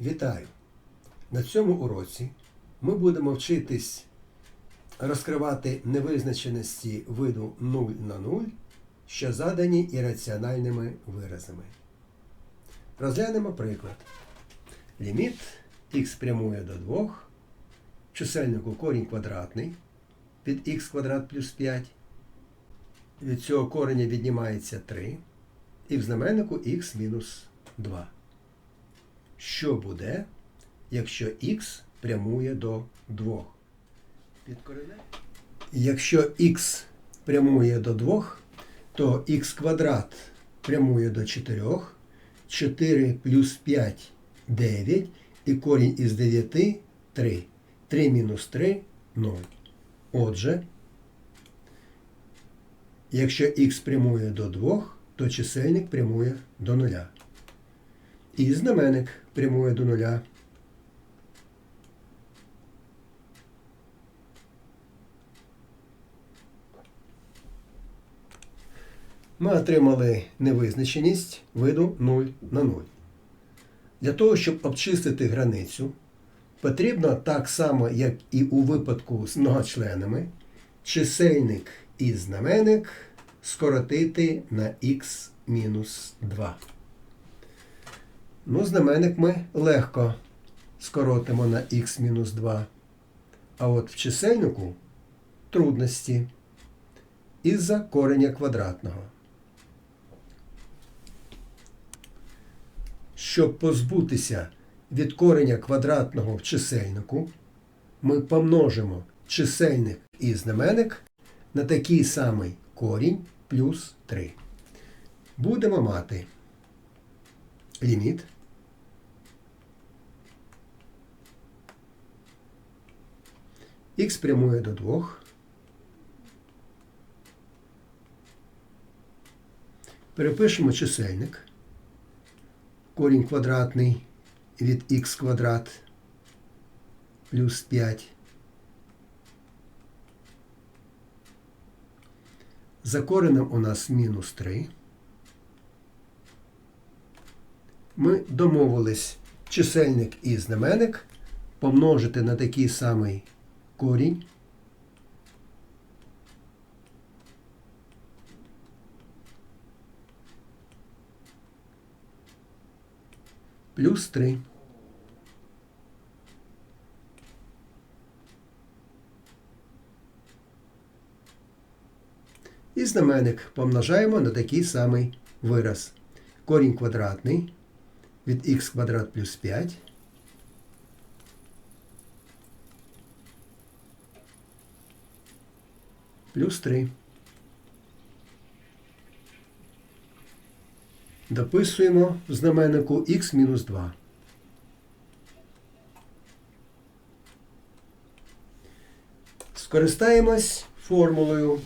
Вітаю! На цьому уроці ми будемо вчитись розкривати невизначеності виду 0 на 0, що задані ірраціональними виразами. Розглянемо приклад. Ліміт х прямує до 2, чисельнику корінь квадратний від х квадрат плюс 5. Від цього кореня віднімається 3, і в знаменнику х мінус 2. Що буде, якщо х прямує до 2? Підкорене? Якщо х прямує до 2, то х квадрат прямує до 4, 4 плюс 5 9, і корінь із 9 3. 3 мінус 3 0. Отже, якщо х прямує до 2, то чисельник прямує до 0. І знаменник прямує до нуля. Ми отримали невизначеність виду 0 на 0. Для того, щоб обчистити границю, потрібно так само, як і у випадку з многочленами, чисельник і знаменник скоротити на х мінус 2. Ну, знаменник ми легко скоротимо на х-2. А от в чисельнику трудності із-за кореня квадратного. Щоб позбутися від кореня квадратного в чисельнику, ми помножимо чисельник і знаменник на такий самий корінь плюс 3. Будемо мати ліміт х прямує до 2. Перепишемо чисельник. Корінь квадратний від х квадрат плюс 5. За коренем у нас мінус 3. Ми домовились чисельник і знаменник помножити на такий самий корінь. Плюс 3. І знаменник помножаємо на такий самий вираз. Корінь квадратний від х квадрат плюс 5. Плюс 3. Дописуємо в знаменнику х мінус 2. Скористаємось формулою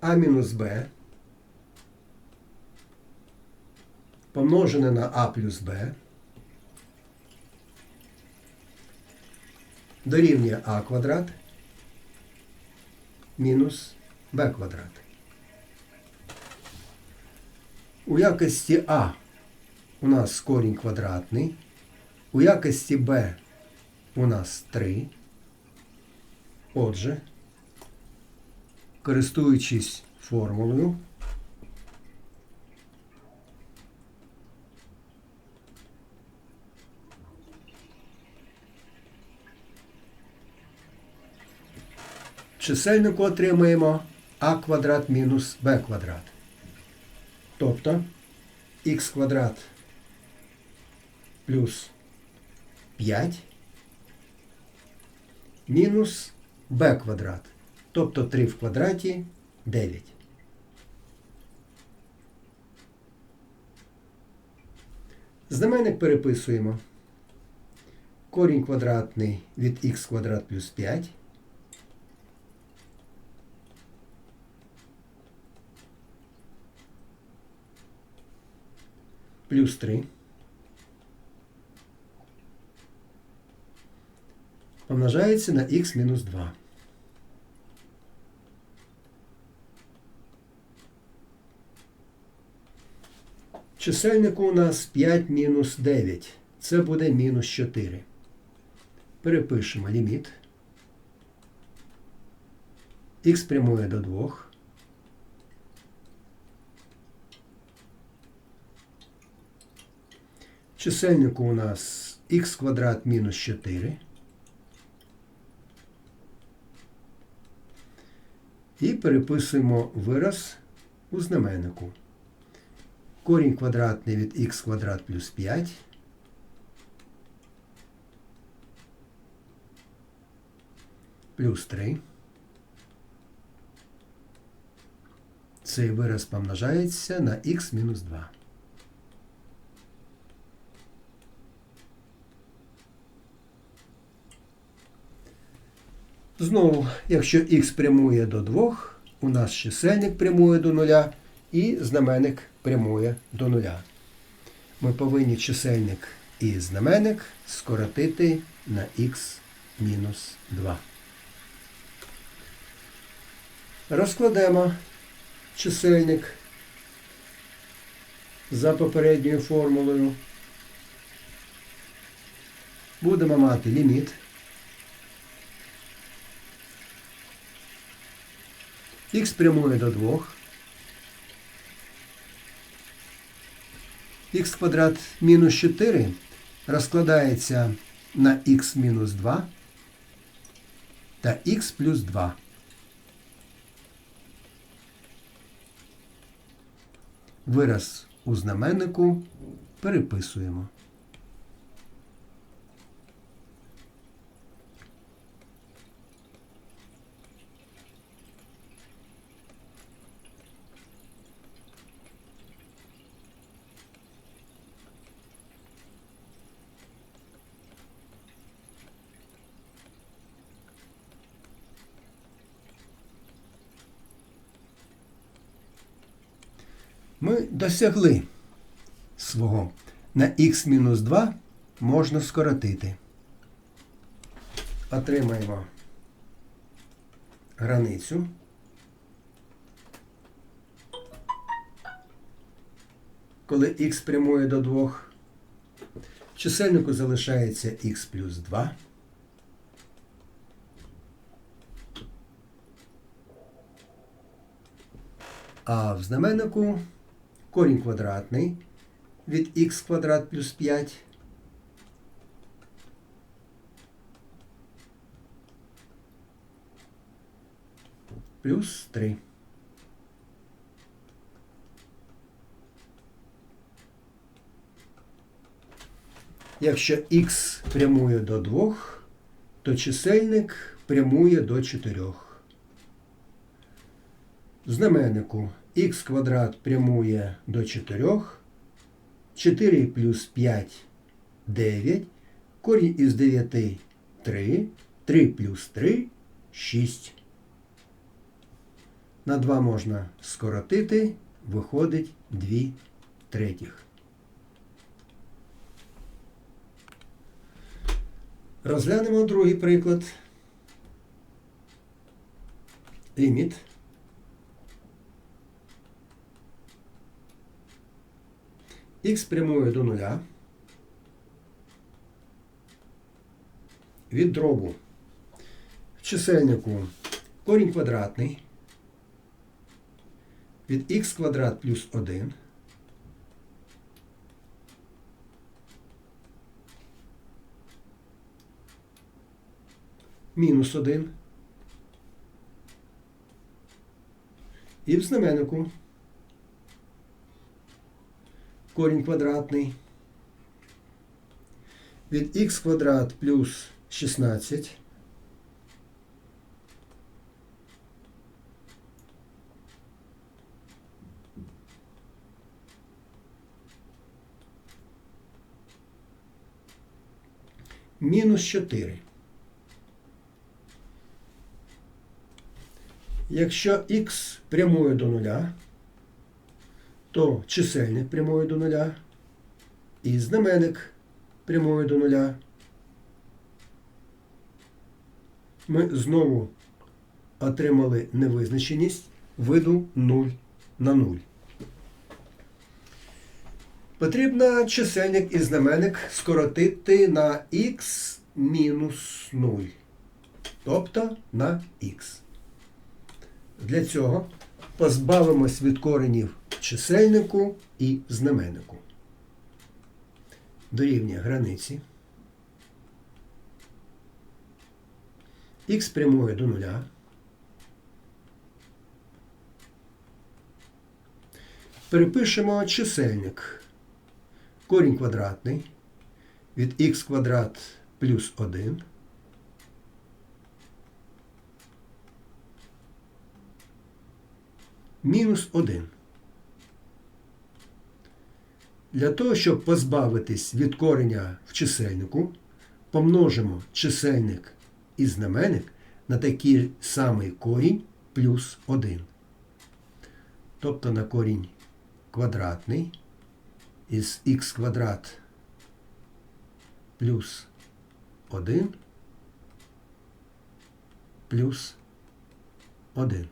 а мінус b помножене на а плюс b дорівнює а квадрат мінус b квадрат. У якості А у нас корінь квадратний, у якості Б у нас 3. Отже, користуючись формулою, чисельнику отримаємо а квадрат мінус b квадрат. Тобто х квадрат плюс 5 мінус b квадрат. Тобто 3 в квадраті 9. Знаменник переписуємо. Корінь квадратний від х квадрат плюс 5. Плюс 3. Помножається на х мінус 2. чисельнику у нас 5 мінус 9. Це буде мінус 4. Перепишемо ліміт. Х прямує до 2. Чисельнику у нас х квадрат мінус 4. І переписуємо вираз у знаменнику. Корінь квадратний від х квадрат плюс 5. Плюс 3. Цей вираз помножається на х мінус 2. Знову, якщо х прямує до 2, у нас чисельник прямує до 0 і знаменник прямує до 0. Ми повинні чисельник і знаменник скоротити на х мінус 2. Розкладемо чисельник за попередньою формулою. Будемо мати ліміт. Х прямує до 2. Х квадрат мінус 4 розкладається на х мінус 2 та х плюс 2. Вираз у знаменнику переписуємо. Ми досягли свого. На х-2 можна скоротити. Отримаємо границю. Коли х прямує до 2, в чисельнику залишається х плюс 2. А в знаменнику корінь квадратний від х квадрат плюс 5. Плюс 3. Якщо х прямує до 2, то чисельник прямує до 4. В знаменнику х квадрат прямує до 4. 4 плюс 5 9. Корінь із 9 3. 3 плюс 3 6. На 2 можна скоротити, виходить 2 третіх. Розглянемо другий приклад. Ліміт. Х прямує до нуля. Від дробу в чисельнику корінь квадратний від х квадрат плюс 1 мінус 1 і в знаменнику корінь квадратний від х квадрат плюс 16 мінус 4. Якщо х прямує до нуля, то чисельник прямує до нуля і знаменник прямує до нуля. Ми знову отримали невизначеність виду 0 на 0. Потрібно чисельник і знаменник скоротити на х мінус 0, тобто на х. Для цього позбавимось від коренів чисельнику і знаменнику. Дорівнює границі. х прямує до нуля. Перепишемо чисельник. Корінь квадратний від х квадрат плюс 1. Мінус 1. Для того, щоб позбавитись від кореня в чисельнику, помножимо чисельник і знаменник на такий самий корінь плюс 1. Тобто на корінь квадратний із х квадрат плюс 1 плюс 1.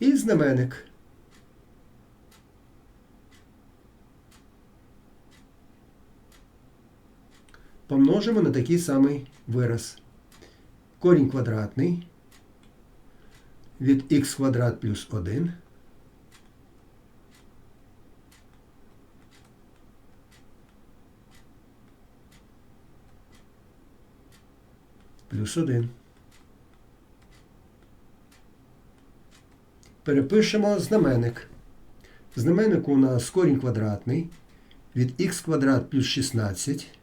І знаменник. Помножимо на такий самий вираз. Корінь квадратний від х квадрат плюс 1 плюс 1. Перепишемо знаменник. Знаменник у нас корінь квадратний від х квадрат плюс 16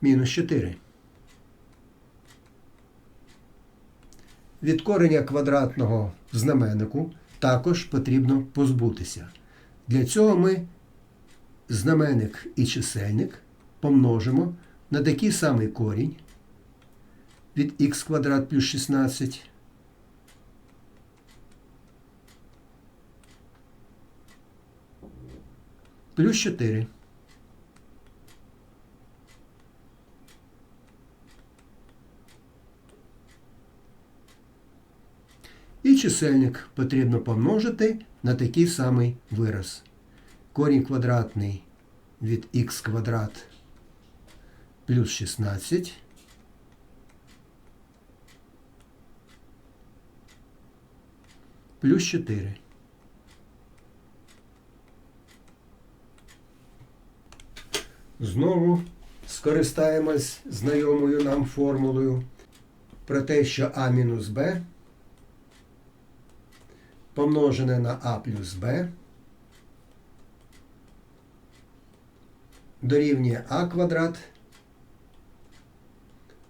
мінус 4. Від кореня квадратного знаменнику також потрібно позбутися. Для цього ми знаменник і чисельник помножимо на такий самий корінь від х квадрат плюс 16 плюс 4. І чисельник потрібно помножити на такий самий вираз. Корінь квадратний від х квадрат плюс 16 плюс 4. Знову скористаємось знайомою нам формулою про те, що а мінус Б помножене на а плюс Б дорівнює а квадрат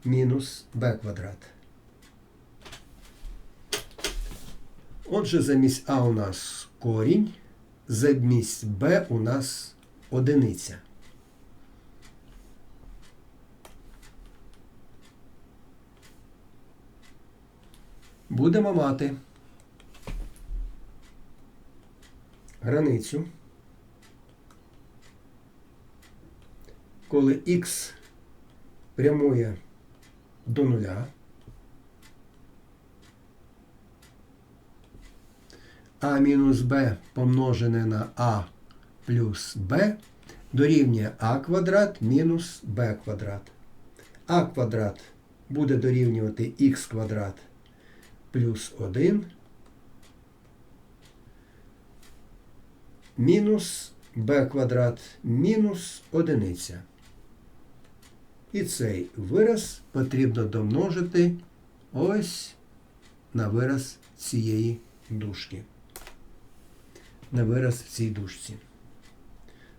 мінус Б квадрат. Отже, замість А у нас корінь, замість Б у нас одиниця. Будемо мати границю, коли х прямує до нуля, а мінус b помножене на а плюс b дорівнює а квадрат мінус b квадрат. а квадрат буде дорівнювати х квадрат плюс 1 мінус b квадрат мінус одиниця. І цей вираз потрібно домножити ось на вираз цієї дужки. На вираз в цій дужці.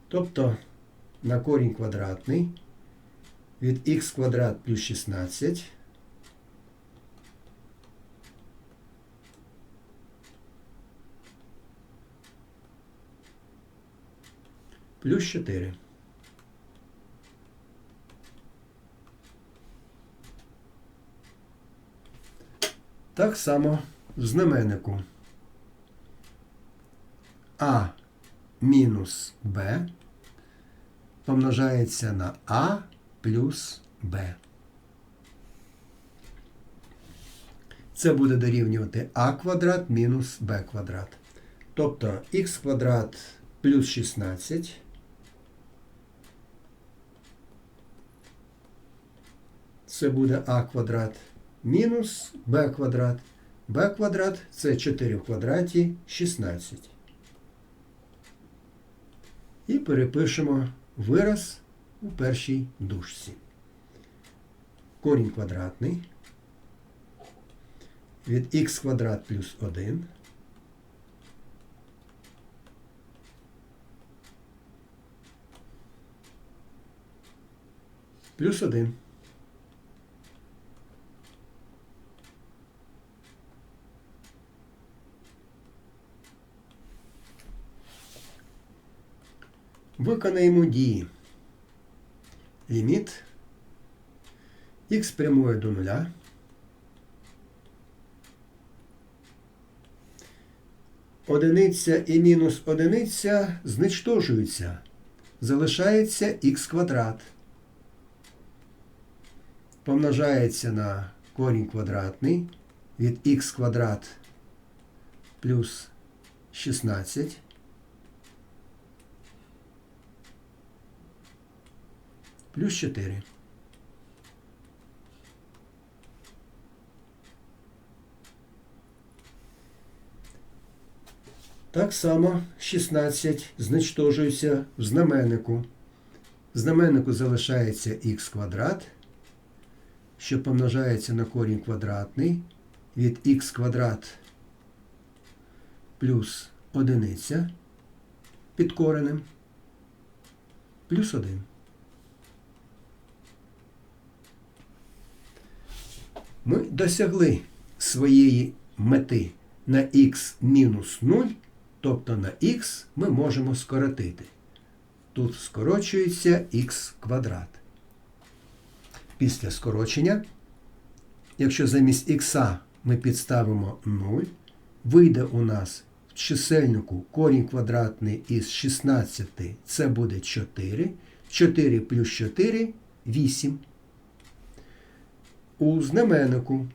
Тобто на корінь квадратний від х квадрат плюс 16 плюс 4. Так само в знаменнику А мінус Б помножається на А плюс Б. Це буде дорівнювати а квадрат мінус b квадрат. Тобто х квадрат плюс 16 це буде а квадрат мінус b квадрат. b квадрат це 4 в квадраті 16. І перепишемо вираз у першій дужці. Корінь квадратний від х квадрат плюс 1 плюс 1. Виконаємо дії. Ліміт х прямує до нуля. Одиниця і мінус одиниця зничтожуються. Залишається х квадрат. Помножається на корінь квадратний від х квадрат плюс 16. Плюс 4. Так само 16 зничтожується в знаменнику. В знаменнику залишається х квадрат, що помножається на корінь квадратний від х квадрат плюс одиниця під коренем плюс 1. Ми досягли своєї мети на х мінус 0, тобто на х ми можемо скоротити. Тут скорочується х квадрат. Після скорочення, якщо замість х ми підставимо 0, вийде у нас в чисельнику корінь квадратний із 16, це буде 4. 4 плюс 4 8 у знаменнику.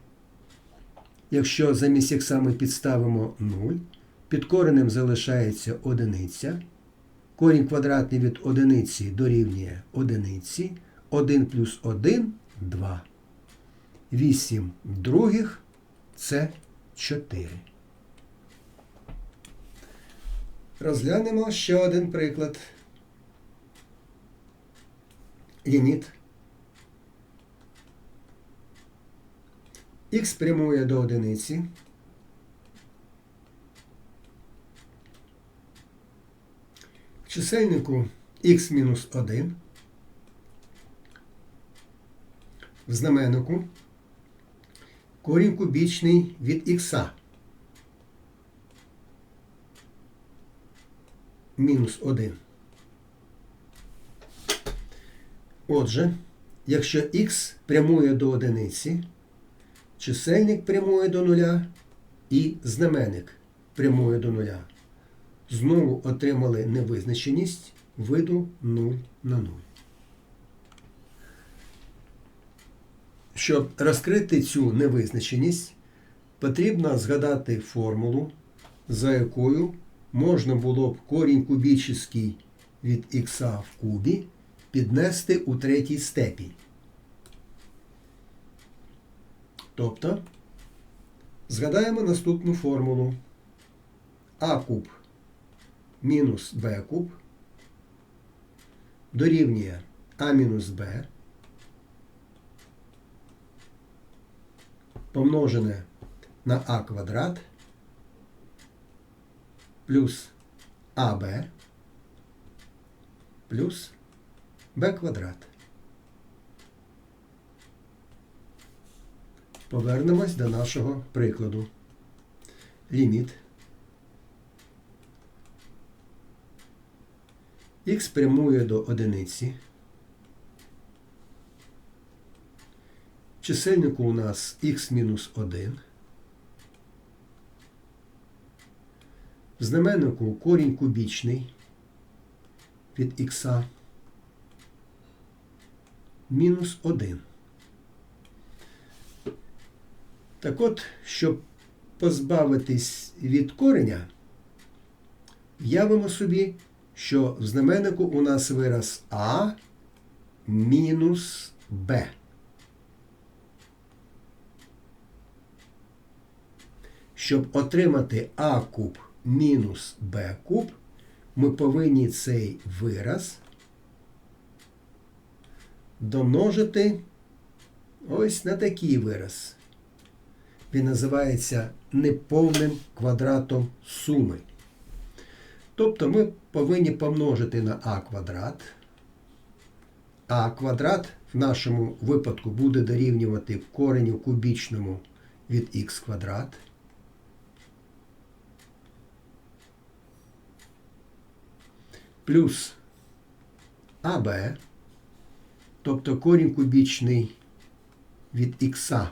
Якщо замість х ми підставимо 0, під коренем залишається одиниця. Корінь квадратний від одиниці дорівнює одиниці. 1 плюс 1 2. 8 других це 4. Розглянемо ще один приклад. Ліміт х прямує до одиниці. В чисельнику х-1. В знаменнику корінь кубічний від х. Мінус 1. Отже, якщо х прямує до одиниці, чисельник прямує до нуля і знаменник прямує до нуля. Знову отримали невизначеність виду 0 на 0. Щоб розкрити цю невизначеність, потрібно згадати формулу, за якою можна було б корінь кубічний від х в кубі піднести у третій степінь. Тобто згадаємо наступну формулу а куб мінус Б куб дорівнює А мінус Б помножене на А квадрат плюс АБ плюс Б квадрат. Повернемось до нашого прикладу. Ліміт х прямує до одиниці. Чисельнику у нас х-1. В знаменнику корінь кубічний від х мінус 1. Так от, щоб позбавитись від кореня, явимо собі, що в знаменнику у нас вираз А мінус Б. Щоб отримати А куб мінус Б куб, ми повинні цей вираз домножити ось на такий вираз. Він називається неповним квадратом суми. Тобто ми повинні помножити на а квадрат. А квадрат в нашому випадку буде дорівнювати кореню кубічному від х квадрат. Плюс АБ, тобто корінь кубічний від х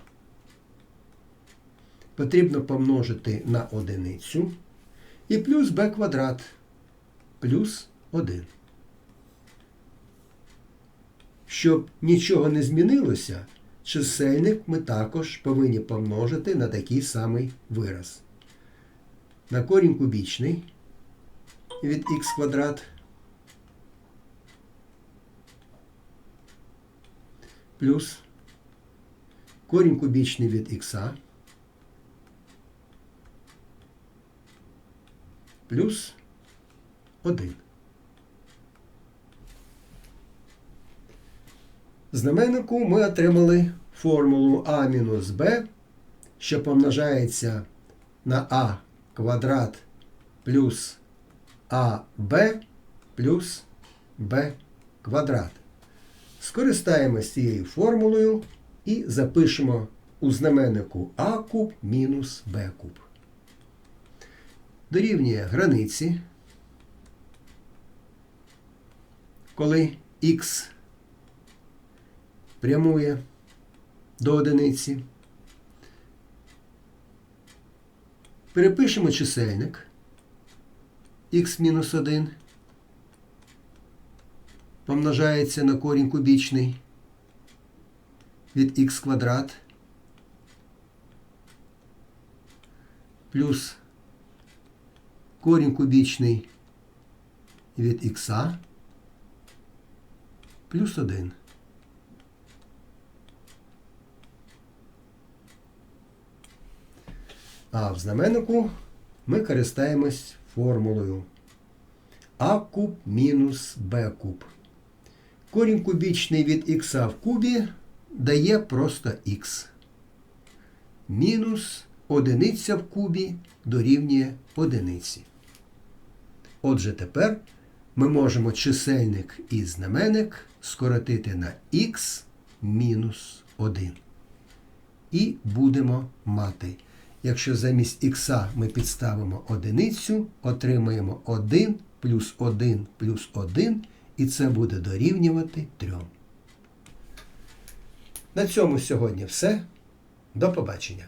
потрібно помножити на одиницю і плюс b квадрат плюс 1. Щоб нічого не змінилося, чисельник ми також повинні помножити на такий самий вираз. На корінь кубічний від х квадрат плюс корінь кубічний від х плюс 1. Знаменнику ми отримали формулу а мінус b, що помножається на а квадрат плюс аб плюс b квадрат. Скористаємось цією формулою і запишемо у знаменнику а куб мінус b куб. Дорівнює границі, коли х прямує до одиниці. Перепишемо чисельник х-1 помножається на корінь кубічний від х квадрат плюс корінь кубічний від х плюс 1. А в знаменнику ми користаємось формулою а куб мінус b куб. Корінь кубічний від х в кубі дає просто х. Мінус одиниця в кубі дорівнює одиниці. Отже, тепер ми можемо чисельник і знаменник скоротити на х мінус 1. І будемо мати. Якщо замість х ми підставимо одиницю, отримаємо 1 плюс 1 плюс 1, і це буде дорівнювати 3. На цьому сьогодні все. До побачення.